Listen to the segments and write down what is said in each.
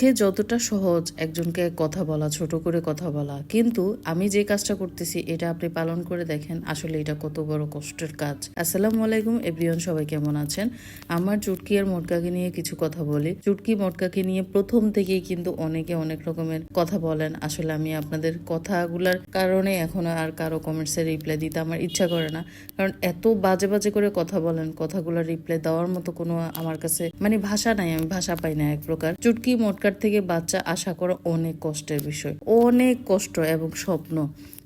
পক্ষে যতটা সহজ একজনকে কথা বলা, ছোট করে কথা বলা। কিন্তু আমি যে কাজটা করতেছি, এটা আপনি পালন করে দেখেন আসলে এটা কত বড় কষ্টের কাজ। আসসালামু আলাইকুম, এভরিওয়ান সবাই কেমন আছেন? আমার চুটকি আর মোটকাকে নিয়ে কিছু কথা বলি। চুটকি, মোটকাকে নিয়ে প্রথম থেকেই কিন্তু অনেকে অনেক রকমের কথা বলেন। আসলে আমি আপনাদের কথাগুলার কারণে এখন আর কারও কমেন্টসের রিপ্লাই দিতে আমার ইচ্ছা করে না। কারণ এত বাজে বাজে করে কথা বলেন কথাগুলো রিপ্লাই দেওয়ার মতো কোনো আমার কাছে মানে ভাষা নাই, আমি ভাষা পাই না এক প্রকার। চুটকি মোটকার থেকে বাচ্চা আশা করা অনেক কষ্টের বিষয় অনেক কষ্ট এবং স্বপ্ন।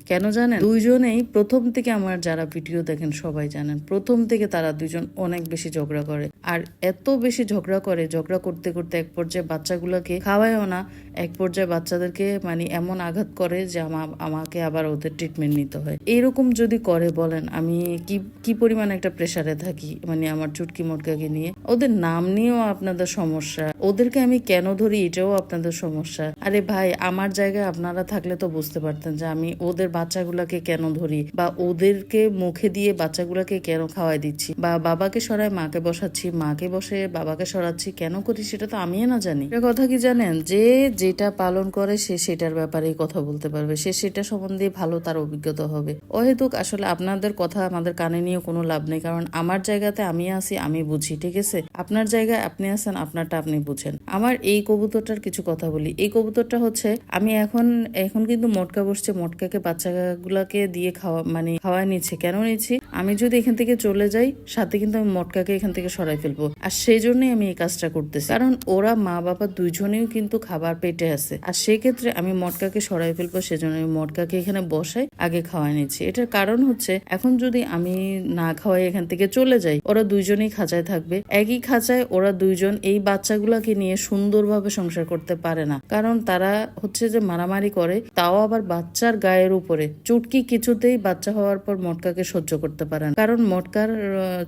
কেন জানেন? দুইজনেই প্রথম থেকে আমার যারা ভিডিও দেখেন সবাই জানেন, প্রথম থেকে তারা দুজন অনেক বেশি ঝগড়া করে। আর এত বেশি ঝগড়া করে, ঝগড়া করতে করতে এক পর্যায়ে বাচ্চাগুলোকে খাওয়ায়ও না, এক পর্যায়ে বাচ্চাদেরকে মানে এমন আঘাত করে যে আমা- আমাকে আবার ওদের ট্রিটমেন্ট নিতে হয়। এরকম যদি করে বলেন, আমি কি কি পরিমাণ একটা প্রেসারে থাকি মানে আমার চুটকি মোটকাকে নিয়ে? ওদের নাম নিয়েও আপনাদের সমস্যা। ওদেরকে আমি কেন ধরি, এটাও আপনাদের সমস্যা। আরে ভাই, আমার জায়গায় আপনারা থাকলে তো বুঝতে পারতেন যে আমি ওদের বাচ্চাগুলাকে কেন ধরি? বা ওদেরকে মুখে দিয়ে বাচ্চাগুলাকে কেন খাওয়াই দিচ্ছি? বা বাবাকে সরায় মাকে বসাচ্ছি, মাকে বসে বাবাকে সরাচ্ছি, কেন করি সেটা তো আমিও না জানি। কথা কি জানেন? যে যেটা পালন করে সে সেটার ব্যাপারেই কথা বলতে পারবে। সে সেটা সম্বন্ধে ভালো তার অভিজ্ঞতা হবে। অহেতুক আসলে আপনাদের কথা আমাদের কানে নিয়ে কোনো লাভ নেই। কারণ আমার জায়গাতে আমি আছি, আমি বুঝি, ঠিক আছে? আপনার জায়গায় আপনি আছেন, আপনারটা আপনি বুঝেন। আমার এই কবুতরটার কিছু কথা বলি। এই কবুতরটা হচ্ছে, আমি এখন এখন কিন্তু মটকা বসছে, মটকাকে বাচ্চাগুলাকে দিয়ে খাওয়া মানে খাওয়া নিচ্ছে। কেন নিচ্ছি? আমি যদি এখান থেকে চলে যাই, সাথে কিন্তু আমি মটকাকে এখান থেকে সরাই ফেলব। আর সেই জন্যই আমি এই কাজটা করতেছি। কারণ ওরা মা, বাবা দুইজনেও কিন্তু খাবার পেটে আছে। আর সেক্ষেত্রে আমি মটকাকে সরাই ফেলব, সেজন্য আমি মটকাকে এখানে বসাই। আগে খাওয়াই নিচ্ছি। এটার কারণ হচ্ছে, এখন যদি আমি না খাওয়াই এখান থেকে চলে যাই, ওরা দুইজনেই খাঁচায় থাকবে। একই খাঁচায় ওরা দুইজন এই বাচ্চাগুলাকে নিয়ে সুন্দরভাবে সংসার করতে পারে না। কারণ তারা হচ্ছে যে মারামারি করে, তাও আবার বাচ্চার গায়ের উপরে। চুটকি কিছুতেই বাচ্চা হওয়ার পর মটকাকে সহ্য করতে পারে না। কারণ মটকার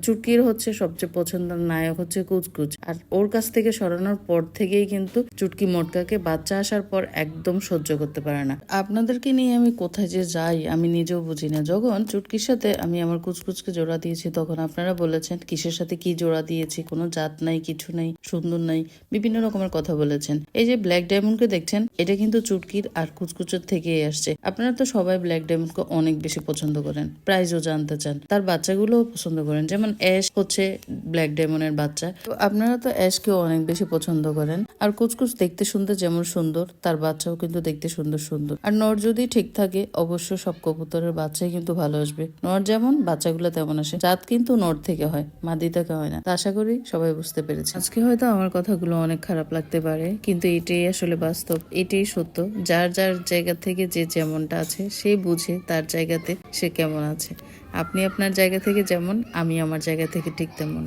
চুটকির হচ্ছে সবচেয়ে পছন্দের নায়ক হচ্ছে কুচকুচ। আর ওর কাছ থেকে সরানোর পর থেকেই কিন্তু চুটকি মটকাকে বাচ্চা আসার পর একদম সহ্য করতে পারে না। আপনাদেরকে নিয়ে আমি কোথায় যে যাই আমি নিজেও বুঝি না। যখন চুটকির সাথে আমি আমার কুচকুচকে জোড়া দিয়েছি, তখন আপনারা বলেছেন, কিসের সাথে কি জোড়া দিয়েছি, কোনো জাত নাই, কিছু নাই, সুন্দর নাই, বিভিন্ন রকমের কথা বলেছেন। এই যে ব্ল্যাক ডায়মন্ডকে দেখছেন, এটা কিন্তু চুটকির আর কুচকুচের থেকে আসছে। আপনারা তো সবাই ব্ল্যাক ডায়মন্ডকে অনেক বেশি পছন্দ করেন, প্রাইজও জানতে চান। তার বাচ্চাগুলোও পছন্দ করেন, যেমন অ্যাশ হচ্ছে ব্ল্যাক ডায়মন্ডের বাচ্চা। তো আপনারা তো অ্যাশকেও অনেক বেশি পছন্দ করেন। আর কুচকুচ দেখতে শুনতে যেমন সুন্দর, তার বাচ্চাও কিন্তু দেখতে সুন্দর সুন্দর। আর নর যদি ঠিক থাকে, অবশ্য সব কবুতরের বাচ্চাই কিন্তু ভালো আসবে। নর যেমন, বাচ্চাগুলো তেমন আসে। জাত কিন্তু নর থেকে হয় মাদি থেকে হয় না। আশা করি সবাই বুঝতে পেরেছে। আজকে হয়তো আমার কথাগুলো অনেক খারাপ লাগতে পারে, কিন্তু এটাই আসলে বাস্তব, এটাই সত্য। যার যার জায়গা থেকে যে যেমনটা আছে, সে বুঝে তার জায়গাতে সে কেমন আছে। আপনি আপনার জায়গা থেকে যেমন, আমি আমার জায়গা থেকে ঠিক তেমন।